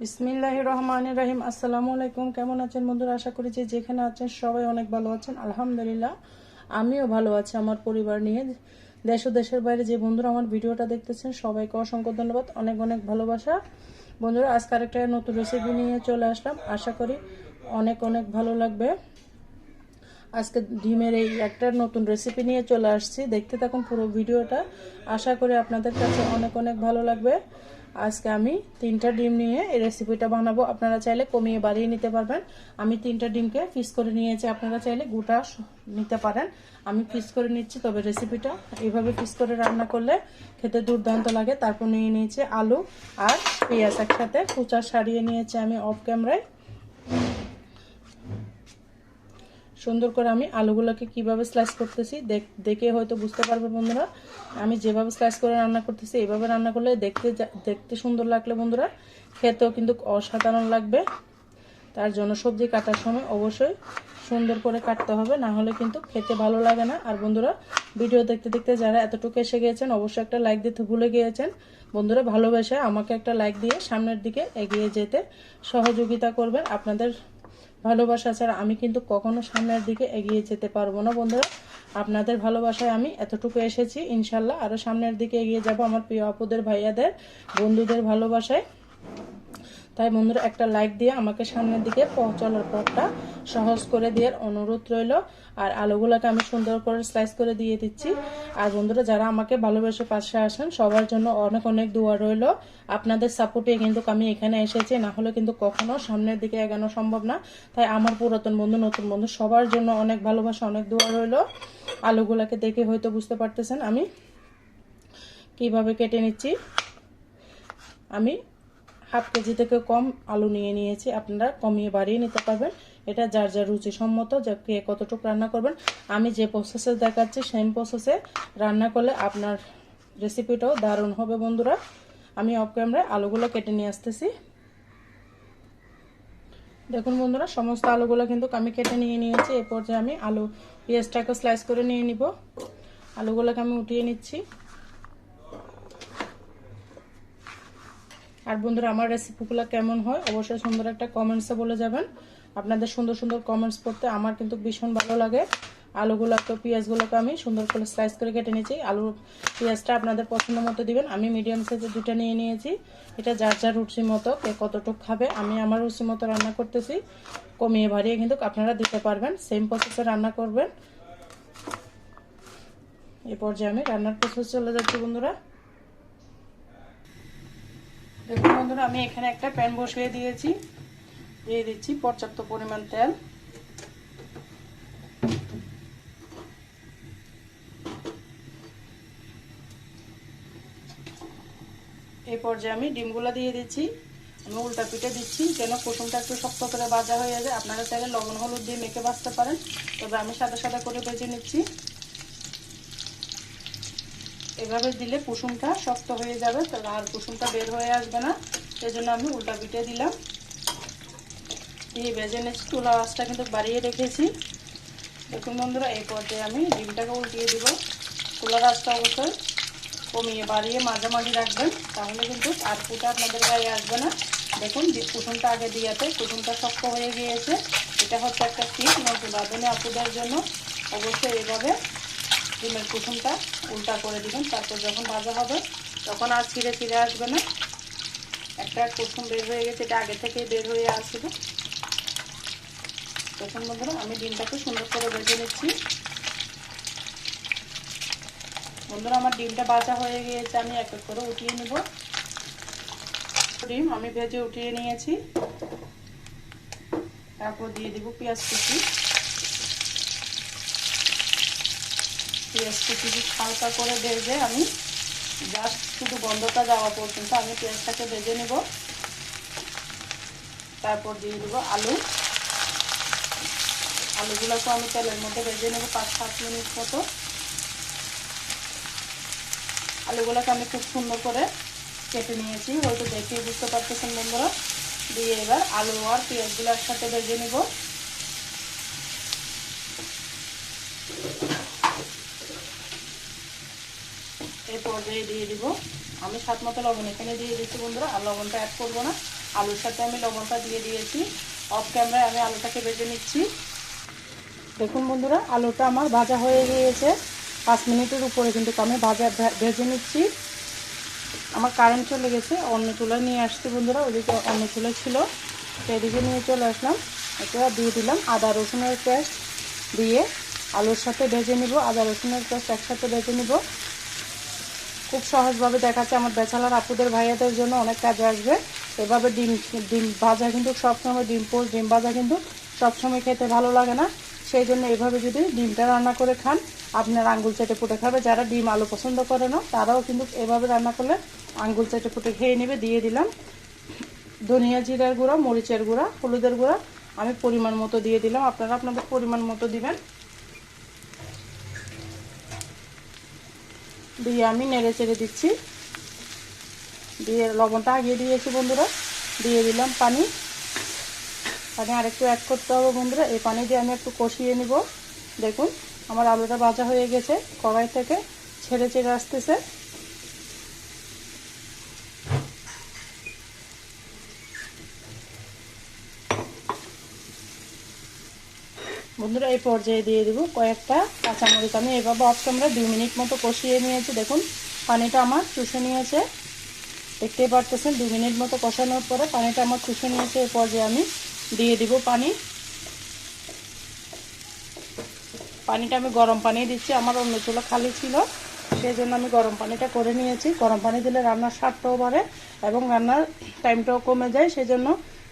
বিসমিল্লাহ রহমান রাহিম আসসালামু আলাইকুম। কেমন আছেন বন্ধুরা? আশা করি যে যেখানে আছেন সবাই অনেক ভালো আছেন। আলহামদুলিল্লাহ, আমিও ভালো আছি আমার পরিবার নিয়ে। দেশ ও দেশের বাইরে যে বন্ধুরা আমার ভিডিওটা দেখতেছেন, সবাইকে অসংখ্য ধন্যবাদ, অনেক অনেক ভালোবাসা। বন্ধুরা, আজকে আরেকটা নতুন রেসিপি নিয়ে চলে আসলাম। আশা করি অনেক অনেক ভালো লাগবে। আজকে ডিমের এই একটা নতুন রেসিপি নিয়ে চলে আসছি। দেখতে থাকুন পুরো ভিডিওটা। আশা করি আপনাদের কাছে অনেক অনেক ভালো লাগবে। আজকে আমি তিনটা ডিম নিয়ে এই রেসিপিটা বানাবো। আপনারা চাইলে কমিয়ে বাড়িয়ে নিতে পারবেন। আমি তিনটা ডিমকে ফিস করে নিয়েছি। আপনারা চাইলে গোটা নিতে পারেন। আমি ফিস করে নিচ্ছি, তবে রেসিপিটা এইভাবে ফিস করে রান্না করলে খেতে দুর্দান্ত লাগে। তারপর নিয়ে নিয়েছি আলু আর পেঁয়াজ একসাথে। কুচা সারিয়ে নিয়েছি আমি অফ ক্যামেরায় সুন্দর করে আমি আলুগুলোকে কীভাবে স্লাইস করতেছি, দেখে হয়তো বুঝতে পারবে বন্ধুরা। আমি যেভাবে স্লাইস করে রান্না করতেছি এইভাবে রান্না করলে দেখতে দেখতে সুন্দর লাগলে বন্ধুরা। খেতেও কিন্তু অসাধারণ লাগবে। তার জন্য সবজি কাটার সময় অবশ্যই সুন্দর করে কাটতে হবে, না হলে কিন্তু খেতে ভালো লাগে না। আর বন্ধুরা, ভিডিও দেখতে দেখতে যারা এতটুকু এসে গিয়েছেন, অবশ্যই একটা লাইক দিতে ভুলে গিয়েছেন। বন্ধুরা, ভালোবেসে আমাকে একটা লাইক দিয়ে সামনের দিকে এগিয়ে যেতে সহযোগিতা করবেন। আপনাদের ভালোবাসা ছাড়া আমি কিন্তু কখনো সামনের দিকে এগিয়ে যেতে পারব না, বন্ধুরা। আপনাদের ভালোবাসায় আমি এতটুকু এসেছি, ইনশাল্লাহ। আরও সামনের দিকে এগিয়ে যাব আমার প্রিয় আপুদের, ভাইয়াদের, বন্ধুদের ভালোবাসায়। তাই বন্ধুরা একটা লাইক দিয়ে আমাকে সামনের দিকে চলার পথটা সহজ করে দেওয়ার অনুরোধ রইল। আর আলুগুলোকে আমি সুন্দর করে স্লাইস করে দিয়ে দিচ্ছি। আর বন্ধুরা, যারা আমাকে ভালোবেসে পাশে আসেন, সবার জন্য অনেক অনেক দোয়া রইল। আপনাদের সাপোর্টে কিন্তু আমি এখানে এসেছি, না হলে কিন্তু কখনো সামনের দিকে এগানো সম্ভব না। তাই আমার পুরাতন বন্ধু, নতুন বন্ধু, সবার জন্য অনেক ভালোবাসা, অনেক দোয়া রইল। আলুগুলাকে দেখে হয়তো বুঝতে পারতেছেন আমি কীভাবে কেটে নিচ্ছি। আমি হাফ কেজি থেকে কম আলু নিয়ে নিয়েছি। আপনারা কমিয়ে বাড়িয়ে নিতে পারবেন। এটা যার যার রুচি সম্মত যে কে কতটুকু রান্না করবেন। আমি যে প্রসেসে দেখাচ্ছি সেম প্রসেসে রান্না করলে আপনার রেসিপিটাও দারুণ হবে বন্ধুরা। আমি অফ ক্যামেরায় আলুগুলো কেটে নিয়ে আসতেছি। দেখুন বন্ধুরা, সমস্ত আলুগুলো কিন্তু আমি কেটে নিয়ে নিয়েছি। এরপর যে আমি আলু পেঁয়াজটাকে স্লাইস করে নিয়ে নিব। আলুগুলোকে আমি উঠিয়ে নিচ্ছি। আর বন্ধুরা, আমার রেসিপিগুলো কেমন হয় অবশ্যই সুন্দর একটা কমেন্টসে বলে যাবেন। আপনাদের সুন্দর সুন্দর কমেন্টস পড়তে আমার কিন্তু ভীষণ ভালো লাগে। আলুগুলোকে পেঁয়াজগুলোকে আমি সুন্দর করে স্লাইস করে কেটে নিয়েছি। আলু, পেঁয়াজটা আপনাদের পছন্দ মতো দিবেন। আমি মিডিয়াম সাইজের দুটো নিয়ে নিয়েছি। এটা যার যার রুচি মতো, কে কতটুকু খাবে, আমি আমার রুচি মতো রান্না করতেছি। কমিয়ে বাড়িয়ে কিন্তু আপনারা দিতে পারবেন। সেম প্রসেসে রান্না করবেন। এ পর্যায়ে আমি রান্নার প্রসেস চলে যাচ্ছি বন্ধুরা। দেখুন বন্ধুরা, আমি এখানে একটা প্যান বসিয়ে দিয়েছি। দিয়ে দিচ্ছি পর্যাপ্ত পরিমাণ তেল। এই পর্যায়ে আমি ডিমগুলো দিয়ে দিচ্ছি। আমি উল্টা পিঠে দিচ্ছি, যেন কুসুমটা একটু শক্ত করে ভাজা হয়ে যায়। আপনারা চাইলে লবণ, হলুদ দিয়ে মেখে বাঁচতে পারেন। তবে আমি সাদা সাদা করে ভেজে নিচ্ছি। এভাবে দিলে কুসুমটা শক্ত হয়ে যাবে তবে আর কুসুমটা বের হয়ে আসবে না। সেই জন্য আমি উল্টা পিঠে দিলাম। দিয়ে ভেজে নিচ্ছি তুলা আঁচটা কিন্তু বাড়িয়ে রেখেছি। দেখুন বন্ধুরা, এই পর্যায়ে আমি ডিমটাকে উল্টিয়ে দিব। চুলার আঁচটা অবশ্যই কমিয়ে বাড়িয়ে মাঝামাঝি রাখবেন, তাহলে কিন্তু আর পুটা আপনাদের গায়ে আসবে না। দেখুন কুসুমটা আগে দিয়েতে কুসুমটা শক্ত হয়ে গিয়েছে। এটা হচ্ছে একটা টিপ নতুন রাঁধুনি আপুদের জন্য। অবশ্যই এইভাবে ডিমের কুসুমটা উল্টা করে দিবেন, তারপর যখন ভাজা হবে, তখন আর ফিরে ফিরে আসবে না। একটা কুসুম বের হয়ে গেছে, এটা আগে থেকেই বের হয়ে আসবে। তখন বন্ধুরা, আমি ডিমটাকে সুন্দর করে ভেজে নিচ্ছি। বন্ধুরা, আমার ডিমটা ভাজা হয়ে গিয়েছে, আমি এক এক করে উঠিয়ে নেব। ডিম আমি ভেজে উঠিয়ে নিয়েছি। তারপর দিয়ে দিব পেঁয়াজ কুচি। পেঁয়াজ কুচি হালকা করে ভেজে আমি জাস্ট শুধু গন্ধটা যাওয়া পর্যন্ত আমি পেঁয়াজটাকে ভেজে নেব। তারপর দিয়ে দেবো আলু। আলুগুলোকে আমি তেলের মধ্যে ভেজে নেব পাঁচ সাত মিনিট মতো। আলুগুলোকে আমি খুব সুন্দর করে কেটে নিয়েছি, হয়তো দেখে বুঝতে পারতেছেন বন্ধুরা। দিয়ে এবার আলু আর পেঁয়াজগুলো একসাথে ভেজে নেব এই পর্যায়ে দিয়ে দিব। আমি সাত মতো লবণ এখানে দিয়ে দিচ্ছি বন্ধুরা, আর লবণটা অ্যাড করব না। আলুর সাথে আমি লবণটা দিয়ে দিয়েছি। অফ ক্যামেরায় আমি আলুটাকে ভেজে নিচ্ছি। দেখুন বন্ধুরা, আলুটা আমার ভাজা হয়ে গিয়েছে। পাঁচ মিনিটের উপরে কিন্তু আমি ভাজা ভেজে নিচ্ছি। আমার কারেন্ট চলে গেছে, অন্য চুলায় নিয়ে আসছি বন্ধুরা, ওদিকে অন্য চুলা ছিল। সেদিকে নিয়ে চলে আসলাম। এটা দিয়ে দিলাম আদা রসুনের পেস্ট দিয়ে আলুর সাথে ভেজে নিব। আদা রসুনের পেস্ট একসাথে ভেজে নিব। খুব সহজভাবে দেখাচ্ছে আমার বেচালার আপুদের ভাইয়াদের জন্য অনেক কাজে আসবে। এভাবে ডিম ডিম ভাজা কিন্তু সবসময় ডিম পোস্ট ডিম ভাজা কিন্তু সবসময় খেতে ভালো লাগে না। সেই জন্য এভাবে যদি ডিমটা রান্না করে খান, আপনার আঙ্গুল চেটে পুটে খাবে। যারা ডিম আলু পছন্দ করে না, তারাও কিন্তু এভাবে রান্না করলে আঙ্গুল চেটে পুটে খেয়ে নেবে। দিয়ে দিলাম ধনিয়া জিরার গুঁড়া, মরিচের গুঁড়া, হলুদের গুঁড়া। আমি পরিমাণ মতো দিয়ে দিলাম। আপনারা আপনাদের পরিমাণ মতো দিবেন। দিয়ে আমি নেড়ে চেড়ে দিচ্ছি। দিয়ে লবণটা আগিয়ে দিয়েছি বন্ধুরা। দিয়ে দিলাম পানি। পানি আরেকটু অ্যাড করতে হবে বন্ধুরা। এই পানি দিয়ে আমি একটু কষিয়ে নিব। দেখুন, আমার আলুটা ভাজা হয়ে গেছে কড়াই থেকে। ছেড়ে ছেড়ে আসতেছে। বন্ধুরা, এই পর্যায়ে দিয়ে দেবো কয়েকটা কাঁচামরিচ। আমি এভাবে অফ ক্যামেরা দুই মিনিট মতো কষিয়ে নিয়েছি। দেখুন, পানিটা আমার চুষে নিয়েছে। দেখতেই পারতেছেন দু মিনিট মতো কষানোর পরে পানিটা আমার চুষে নিয়েছে। এই পর্যায়ে আমি দিয়ে দিব পানি। পানিটা আমি গরম পানি দিচ্ছি। আমার অন্য চুলো খালি ছিল সেই জন্য আমি গরম পানিটা করে নিয়েছি। গরম পানি দিলে রান্নার স্বাদটাও বাড়ে এবং রান্নার টাইমটাও কমে যায় সেই জন্য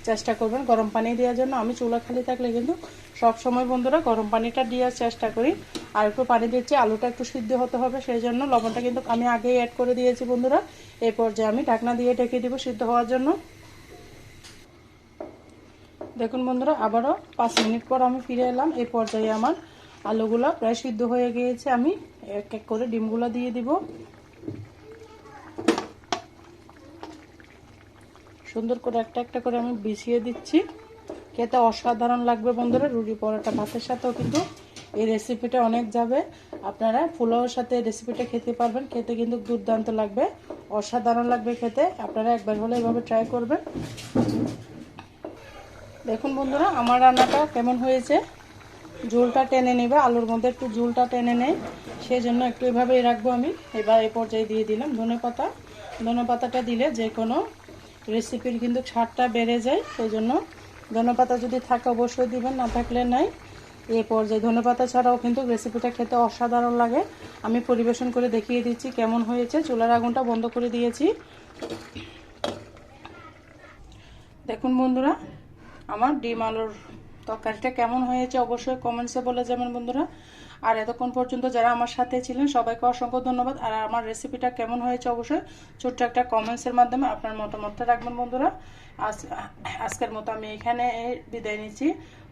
চেষ্টা করবেন গরম পানি দেওয়ার জন্য। আমি চুলা খালি থাকলে কিন্তু সব সময় বন্ধুরা গরম পানিটা দেওয়ার চেষ্টা করি। আর একটু পানি দিচ্ছি, আলুটা একটু সিদ্ধ হতে হবে, সেই জন্য লবণটা কিন্তু আমি আগেই অ্যাড করে দিয়েছি বন্ধুরা। এই পর্যায়ে আমি ঢাকনা দিয়ে ঢেকে দিব সিদ্ধ হওয়ার জন্য। দেখুন বন্ধুরা, আবারও পাঁচ মিনিট পর আমি ফিরে এলাম। এই পর্যায়ে আমার আলুগুলো প্রায় সিদ্ধ হয়ে গিয়েছে। আমি এক এক করে ডিমগুলো দিয়ে দিব। সুন্দর করে একটা একটা করে আমি বিছিয়ে দিচ্ছি। খেতে অসাধারণ লাগবে বন্ধুরা, রুটি পরোটা ভাতের সাথেও কিন্তু এই রেসিপিটা অনেক যাবে। আপনারা পোলাওর সাথে রেসিপিটা খেতে পারবেন, খেতে কিন্তু দুর্দান্ত লাগবে, অসাধারণ লাগবে খেতে। আপনারা একবার হলে এভাবে ট্রাই করবেন। দেখুন বন্ধুরা, আমার রান্নাটা কেমন হয়েছে। ঝোলটা টেনে নেবে, আলুর মধ্যে একটু ঝোলটা টেনে নেয় সেই জন্য একটু এভাবেই রাখব আমি। এবার এই পর্যায়ে দিয়ে দিলাম ধনে পাতা ধনে পাতাটা দিলে যে কোনো রেসিপির কিন্তু ছাড়টা বেড়ে যায় সেই জন্য ধনেপাতা যদি থাকে অবশ্যই দিবেন, না থাকলে নাই। এই পর্যায়ে ধনেপাতা ছাড়াও কিন্তু রেসিপিটা খেতে অসাধারণ লাগে। আমি পরিবেশন করে দেখিয়ে দিচ্ছি কেমন হয়েছে। চুলার আগুনটা বন্ধ করে দিয়েছি। দেখুন বন্ধুরা, আমার ডিম আলুর তরকারিটা কেমন হয়েছে অবশ্যই কমেন্টসে বলে যাবেন বন্ধুরা। আর এতক্ষণ পর্যন্ত যারা আমার সাথে ছিলেন, সবাইকে অসংখ্য ধন্যবাদ। আর আমার রেসিপিটা কেমন হয়েছে অবশ্যই ছোট্ট একটা কমেন্টসের মাধ্যমে আপনার মতামতটা রাখবেন বন্ধুরা। আজ, আজকের মতো আমি এখানে বিদায় নিচ্ছি।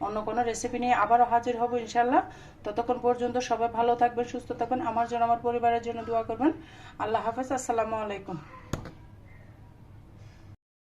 অন্য কোনো রেসিপি নিয়ে আবারও হাজির হব ইনশাল্লাহ ততক্ষণ পর্যন্ত সবাই ভালো থাকবেন, সুস্থ থাকবেন। আমার জন্য, আমার পরিবারের জন্য দোয়া করবেন। আল্লাহ হাফেজ, আসসালামু আলাইকুম।